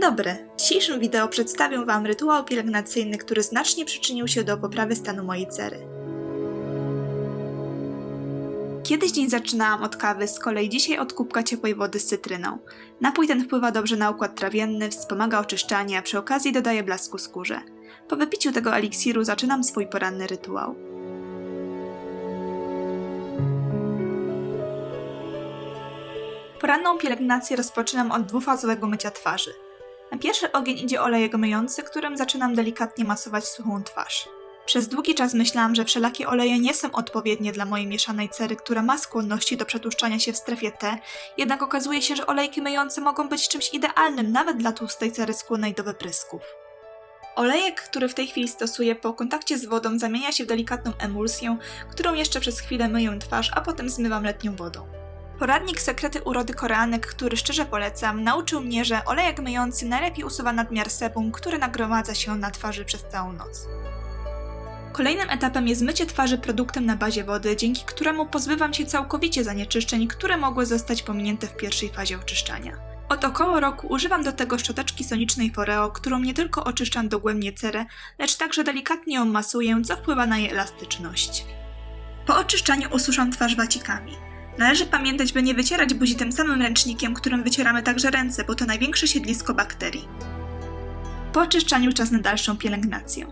dobry! W dzisiejszym wideo przedstawię Wam rytuał pielęgnacyjny, który znacznie przyczynił się do poprawy stanu mojej cery. Kiedyś dzień zaczynałam od kawy, z kolei dzisiaj od kubka ciepłej wody z cytryną. Napój ten wpływa dobrze na układ trawienny, wspomaga oczyszczanie, a przy okazji dodaje blasku skórze. Po wypiciu tego eliksiru zaczynam swój poranny rytuał. Poranną pielęgnację rozpoczynam od dwufazowego mycia twarzy. Na pierwszy ogień idzie olejek myjący, którym zaczynam delikatnie masować suchą twarz. Przez długi czas myślałam, że wszelakie oleje nie są odpowiednie dla mojej mieszanej cery, która ma skłonności do przetłuszczania się w strefie T, jednak okazuje się, że olejki myjące mogą być czymś idealnym nawet dla tłustej cery skłonnej do wyprysków. Olejek, który w tej chwili stosuję po kontakcie z wodą zamienia się w delikatną emulsję, którą jeszcze przez chwilę myję twarz, a potem zmywam letnią wodą. Poradnik Sekrety Urody Koreanek, który szczerze polecam, nauczył mnie, że olejek myjący najlepiej usuwa nadmiar sebum, który nagromadza się na twarzy przez całą noc. Kolejnym etapem jest mycie twarzy produktem na bazie wody, dzięki któremu pozbywam się całkowicie zanieczyszczeń, które mogły zostać pominięte w pierwszej fazie oczyszczania. Od około roku używam do tego szczoteczki sonicznej Foreo, którą nie tylko oczyszczam dogłębnie cerę, lecz także delikatnie ją masuję, co wpływa na jej elastyczność. Po oczyszczaniu ususzam twarz wacikami. Należy pamiętać, by nie wycierać buzi tym samym ręcznikiem, którym wycieramy także ręce, bo to największe siedlisko bakterii. Po oczyszczaniu czas na dalszą pielęgnację.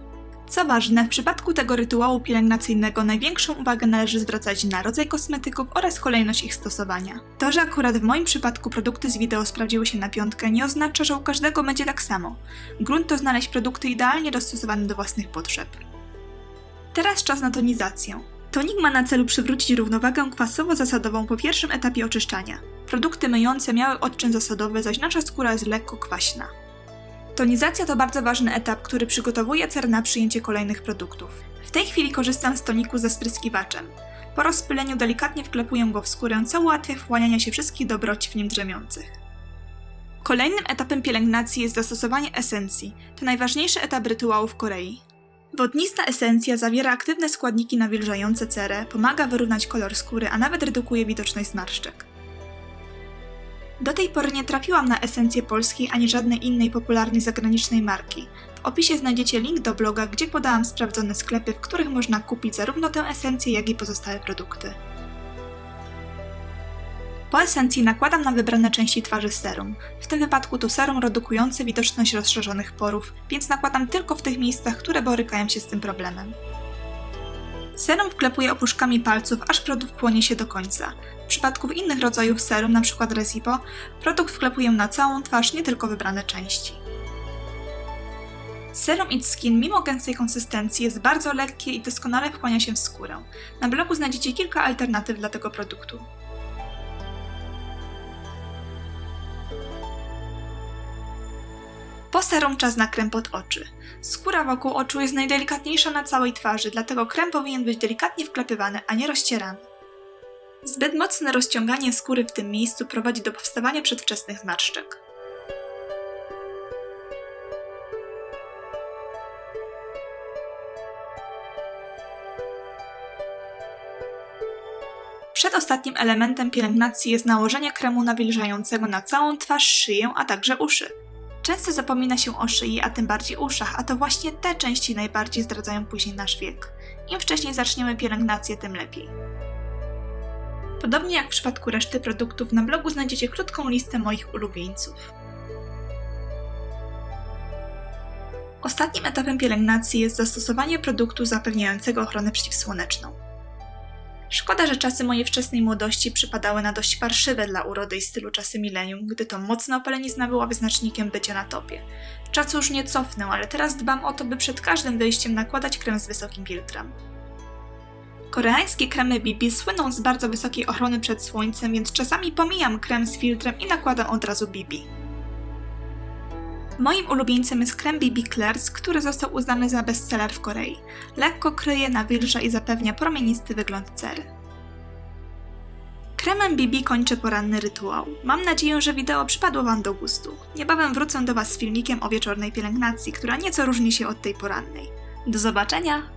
Co ważne, w przypadku tego rytuału pielęgnacyjnego największą uwagę należy zwracać na rodzaj kosmetyków oraz kolejność ich stosowania. To, że akurat w moim przypadku produkty z wideo sprawdziły się na piątkę, nie oznacza, że u każdego będzie tak samo. Grunt to znaleźć produkty idealnie dostosowane do własnych potrzeb. Teraz czas na tonizację. Tonik ma na celu przywrócić równowagę kwasowo-zasadową po pierwszym etapie oczyszczania. Produkty myjące miały odczyn zasadowy, zaś nasza skóra jest lekko kwaśna. Tonizacja to bardzo ważny etap, który przygotowuje cer na przyjęcie kolejnych produktów. W tej chwili korzystam z toniku ze spryskiwaczem. Po rozpyleniu delikatnie wklepuję go w skórę, co ułatwia wchłanianie się wszystkich dobroci w nim drzemiących. Kolejnym etapem pielęgnacji jest zastosowanie esencji. To najważniejszy etap rytuału w Korei. Wodnista esencja zawiera aktywne składniki nawilżające cerę, pomaga wyrównać kolor skóry, a nawet redukuje widoczność zmarszczek. Do tej pory nie trafiłam na esencję polskiej ani żadnej innej popularnej zagranicznej marki. W opisie znajdziecie link do bloga, gdzie podałam sprawdzone sklepy, w których można kupić zarówno tę esencję, jak i pozostałe produkty. Po esencji nakładam na wybrane części twarzy serum. W tym wypadku to serum redukujące widoczność rozszerzonych porów, więc nakładam tylko w tych miejscach, które borykają się z tym problemem. Serum wklepuję opuszkami palców, aż produkt płonie się do końca. W przypadku innych rodzajów serum, np. Resipo, produkt wklepuję na całą twarz, nie tylko wybrane części. Serum It Skin, mimo gęstej konsystencji, jest bardzo lekkie i doskonale wchłania się w skórę. Na blogu znajdziecie kilka alternatyw dla tego produktu. Po serum czas na krem pod oczy. Skóra wokół oczu jest najdelikatniejsza na całej twarzy, dlatego krem powinien być delikatnie wklepywany, a nie rozcierany. Zbyt mocne rozciąganie skóry w tym miejscu prowadzi do powstawania przedwczesnych zmarszczek. Przedostatnim elementem pielęgnacji jest nałożenie kremu nawilżającego na całą twarz, szyję, a także uszy. Często zapomina się o szyi, a tym bardziej uszach, a to właśnie te części najbardziej zdradzają później nasz wiek. Im wcześniej zaczniemy pielęgnację, tym lepiej. Podobnie jak w przypadku reszty produktów, na blogu znajdziecie krótką listę moich ulubieńców. Ostatnim etapem pielęgnacji jest zastosowanie produktu zapewniającego ochronę przeciwsłoneczną. Szkoda, że czasy mojej wczesnej młodości przypadały na dość parszywe dla urody i stylu czasy milenium, gdy to mocna opalenizna była wyznacznikiem bycia na topie. Czasu już nie cofnę, ale teraz dbam o to, by przed każdym wyjściem nakładać krem z wysokim filtrem. Koreańskie kremy BB słyną z bardzo wysokiej ochrony przed słońcem, więc czasami pomijam krem z filtrem i nakładam od razu BB. Moim ulubieńcem jest krem BB Clairs, który został uznany za bestseller w Korei. Lekko kryje, nawilża i zapewnia promienisty wygląd cery. Kremem BB kończę poranny rytuał. Mam nadzieję, że wideo przypadło Wam do gustu. Niebawem wrócę do Was z filmikiem o wieczornej pielęgnacji, która nieco różni się od tej porannej. Do zobaczenia!